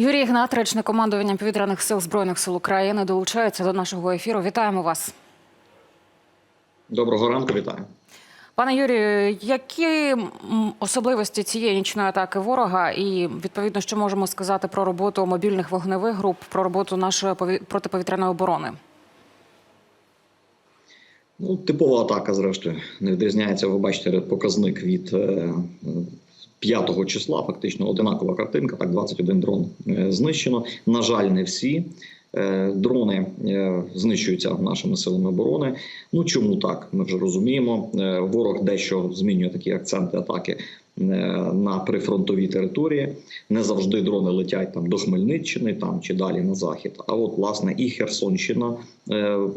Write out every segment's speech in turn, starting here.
Юрій Ігнат, речник командування повітряних сил збройних сил України, долучається до нашого ефіру. Вітаємо вас, Доброго ранку, вітаю. пане Юрію. Які особливості цієї нічної атаки ворога, і відповідно, що можемо сказати про роботу мобільних вогневих груп, про роботу нашої протиповітряної оборони? Ну, типова атака, зрештою, не відрізняється. Ви бачите показник від е, 5 числа, фактично одинакова картинка. Так, 21 дрон е, знищено. На жаль, не всі. Е, Дрони е, знищуються нашими силами оборони. Ну чому так? Ми вже розуміємо. Е, Ворог дещо змінює такі акценти атаки на прифронтовій території. Не завжди дрони летять там до Хмельниччини, там чи далі на захід. А от власне і Херсонщина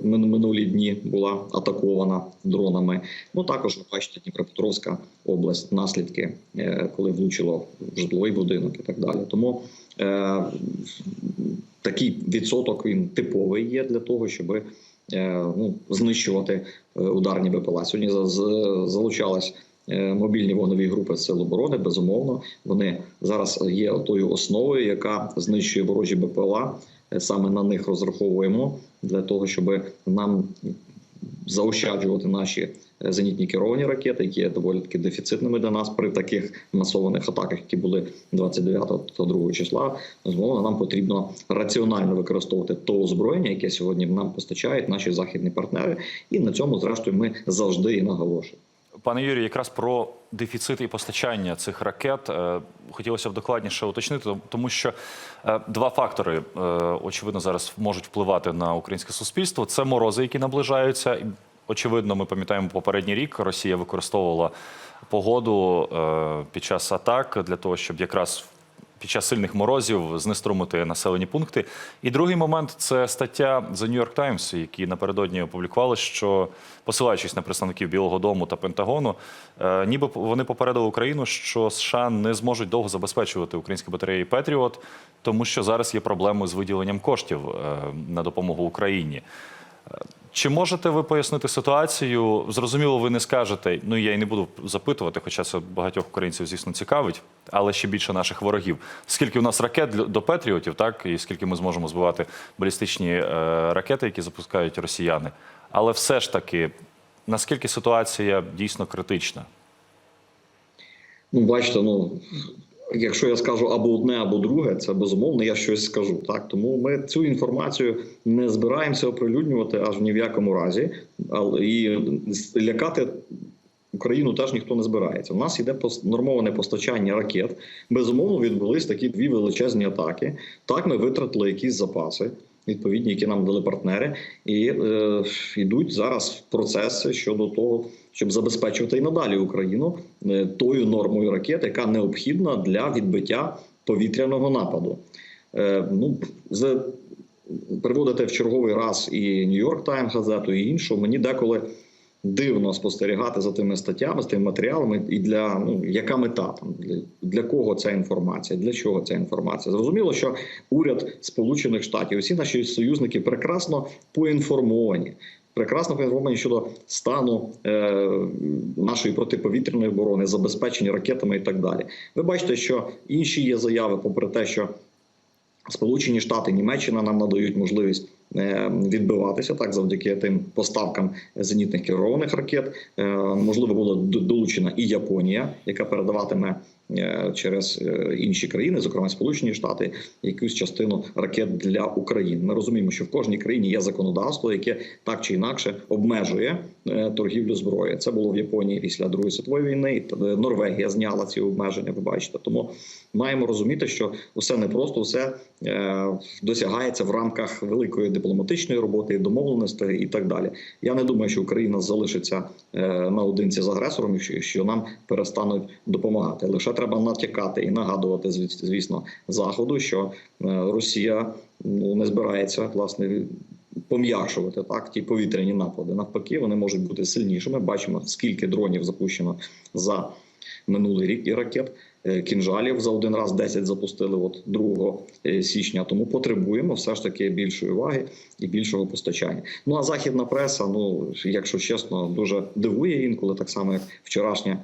минулі дні була атакована дронами. Ну також бачите Дніпропетровська область, наслідки, коли влучило в житловий будинок і так далі. Тому такий відсоток він типовий є для того, щоб е, ну, знищувати е, ударні БПЛА. Сьогодні за- з- залучалась е, мобільні вогневі групи Сил оборони. Безумовно, вони зараз є тою основою, яка знищує ворожі БПЛА. Е, Саме на них розраховуємо для того, щоб нам заощаджувати наші е, зенітні керовані ракети, які є доволі таки дефіцитними для нас при таких масованих атаках, які були 29 та 2 числа. Змовно нам потрібно раціонально використовувати то озброєння, яке сьогодні нам постачають наші західні партнери, і на цьому, зрештою, ми завжди і наголошуємо. Пане Юрію, якраз про дефіцит і постачання цих ракет е, хотілося б докладніше уточнити, тому що е, два фактори е, очевидно зараз можуть впливати на українське суспільство. Це морози, які наближаються. Очевидно, ми пам'ятаємо попередній рік. Росія використовувала погоду під час атак для того, щоб якраз під час сильних морозів знеструмити населені пункти. І другий момент це стаття The New York Times, які напередодні опублікували, що посилаючись на представників Білого Дому та Пентагону, е, ніби вони попередили Україну, що США не зможуть довго забезпечувати українські батареї Петріот, тому що зараз є проблеми з виділенням коштів е, на допомогу Україні. Чи можете ви пояснити ситуацію? Зрозуміло, ви не скажете. Ну я і не буду запитувати, хоча це багатьох українців, звісно, цікавить, але ще більше наших ворогів. Скільки у нас ракет до Петріотів, так і скільки ми зможемо збивати балістичні е, ракети, які запускають росіяни. Але все ж таки, наскільки ситуація дійсно критична? Ну, бачите, ну якщо я скажу або одне, або друге, це безумовно, я щось скажу. Так тому ми цю інформацію не збираємося оприлюднювати аж ні в якому разі, і лякати. Україну теж ніхто не збирається. У нас пос- нормоване постачання ракет. Безумовно, відбулись такі дві величезні атаки. Так, ми витратили якісь запаси, відповідні, які нам дали партнери, і е, йдуть зараз процеси щодо того, щоб забезпечувати і надалі Україну е, тою нормою ракет, яка необхідна для відбиття повітряного нападу. Е, ну, з приводити в черговий раз і Нью-Йорк Тайм газету, і іншу. Мені деколи дивно спостерігати за тими статтями, з тими матеріалами, і для ну яка мета там для, для кого ця інформація, для чого ця інформація? Зрозуміло, що уряд Сполучених Штатів, усі наші союзники прекрасно поінформовані. Прекрасно поінформовані щодо стану е, нашої протиповітряної оборони, забезпечення ракетами і так далі. Ви бачите, що інші є заяви, попри те, що Сполучені Штати, Німеччина нам надають можливість е, відбиватися так завдяки тим поставкам зенітних керованих ракет. Е, Можливо, була долучена і Японія, яка передаватиме через е, інші країни, зокрема Сполучені Штати, якусь частину ракет для України. Ми розуміємо, що в кожній країні є законодавство, яке так чи інакше обмежує е, торгівлю зброєю. Це було в Японії після Другої світової війни. е, Норвегія зняла ці обмеження. Ви бачите, тому маємо розуміти, що усе непросто, все е, досягається в рамках великої дипломатичної роботи, домовленостей і так далі. Я не думаю, що Україна залишиться е, наодинці з агресором, що нам перестануть допомагати. Лише треба натякати і нагадувати, звісно, заходу, що е, Росія ну, не збирається власне. Пом'якшувати так ті повітряні напади. Навпаки, вони можуть бути сильнішими. Бачимо, скільки дронів запущено за минулий рік і ракет. Е, Кінжалів за один раз 10 запустили от 2 е, січня. Тому потребуємо все ж таки більшої уваги і більшого постачання. Ну а західна преса, ну якщо чесно, дуже дивує інколи, так само як вчорашня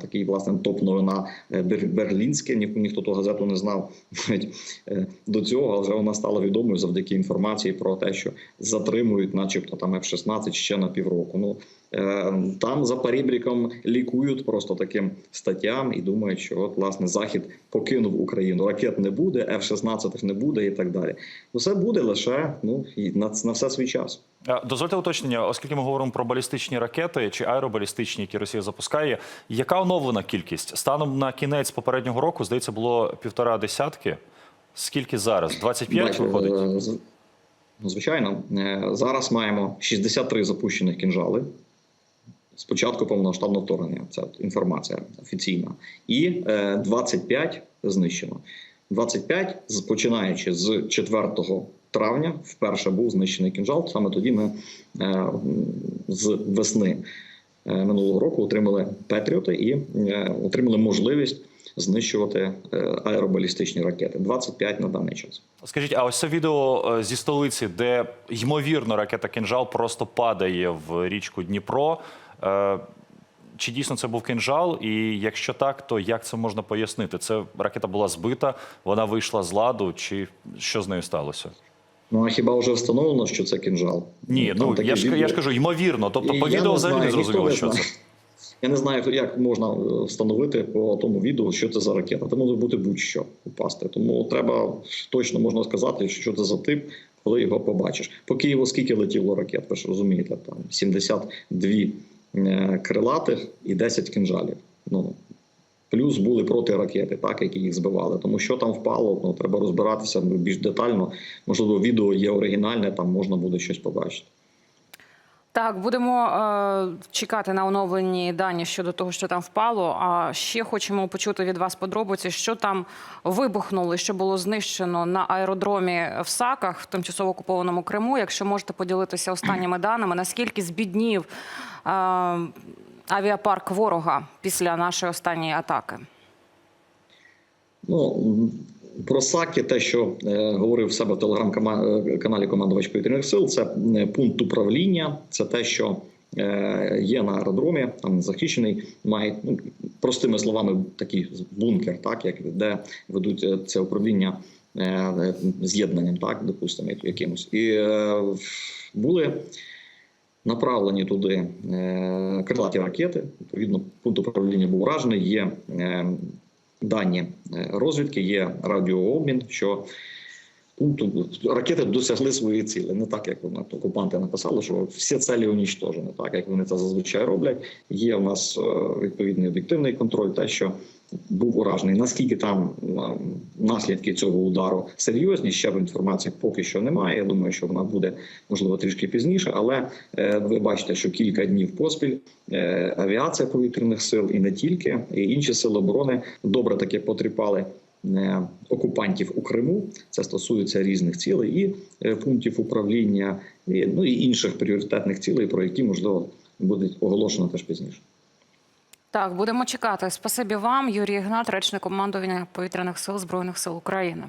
такий власне топ-новина е, бер- берлінське. Ні, ніхто ту газету не знав навіть е, до цього, але вона стала відомою завдяки інформації про те, що затримують, начебто, там F-16 ще на півроку. Ну е, там за перебріком лікують просто таким статтям і думають, що от власне захід покинув Україну. Ракет не буде, F-16 не буде і так далі. Усе буде лише ну на, на все свій час. Е, Дозвольте уточнення, оскільки ми говоримо про балістичні ракети чи аеробалістичні, які Росія запускає. Яка оновлена кількість? Станом на кінець попереднього року, здається, було півтора десятки. Скільки зараз? 25 виходить? е, ну, Звичайно, Е, зараз маємо 63 запущених кінжали. З початку повномасштабного вторгнення. Це інформація офіційна. І е, 25 знищено. 25, починаючи з 4 травня, вперше був знищений кінжал. Саме тоді ми е, з весни е, минулого року отримали Петріоти і е, отримали можливість знищувати аеробалістичні ракети. 25 на даний час. Скажіть, а ось це відео зі столиці, де ймовірно ракета кинжал просто падає в річку Дніпро. Чи дійсно це був кинжал? І якщо так, то як це можна пояснити? Це ракета була збита, вона вийшла з ладу, чи що з нею сталося? Ну а хіба вже встановлено, що це кінжал? Ні, Там ну я ж відео. я ж кажу, ймовірно. Тобто І по відео взагалі не зрозуміло, що це. Я не знаю, як можна е, встановити по тому відео, що це за ракета. Це може бути будь-що упасти. Тому треба точно можна сказати, що це за тип, коли його побачиш. По Києву скільки летіло ракет? Ви ж розумієте, там 72 е, крилатих і 10 кинжалів. Ну плюс були протиракети, так які їх збивали. Тому що там впало, ну треба розбиратися більш детально. Можливо, відео є оригінальне, там можна буде щось побачити. Так, будемо е, чекати на оновлені дані щодо того, що там впало. А ще хочемо почути від вас подробиці, що там вибухнуло, що було знищено на аеродромі в Саках в тимчасово окупованому Криму. Якщо можете поділитися останніми даними, наскільки збіднів е, авіапарк ворога після нашої останньої атаки? Ну про САКи, те, що е, говорив в себе в телеграм-каналі командувач повітряних сил, це е, пункт управління, це те, що е, є на аеродромі, там захищений, має ну, простими словами такий бункер, так як де ведуть е, це управління е, з'єднанням, так допустимо, якимось, і е, були. Направлені туди е, крилаті ракети. Відповідно, пункт управління був уражений. Є е, дані е, розвідки, є радіообмін, що пункту ракети досягли своєї цілі. Не так, як вона окупанти написали, що всі цілі унічтожені, так як вони це зазвичай роблять. Є у нас е, відповідний об'єктивний контроль, те, що був уражений. Наскільки там е, наслідки цього удару серйозні, ще в інформації поки що немає. Я думаю, що вона буде можливо трішки пізніше, але е, ви бачите, що кілька днів поспіль авіація повітряних сил і не тільки, і інші сили оборони добре таки потріпали. Е, Окупантів у Криму це стосується різних цілей і е, пунктів управління, і, ну і інших пріоритетних цілей, про які можливо буде оголошено теж пізніше. Так, будемо чекати. Спасибі вам, Юрій Ігнат, речник командування повітряних сил збройних сил України.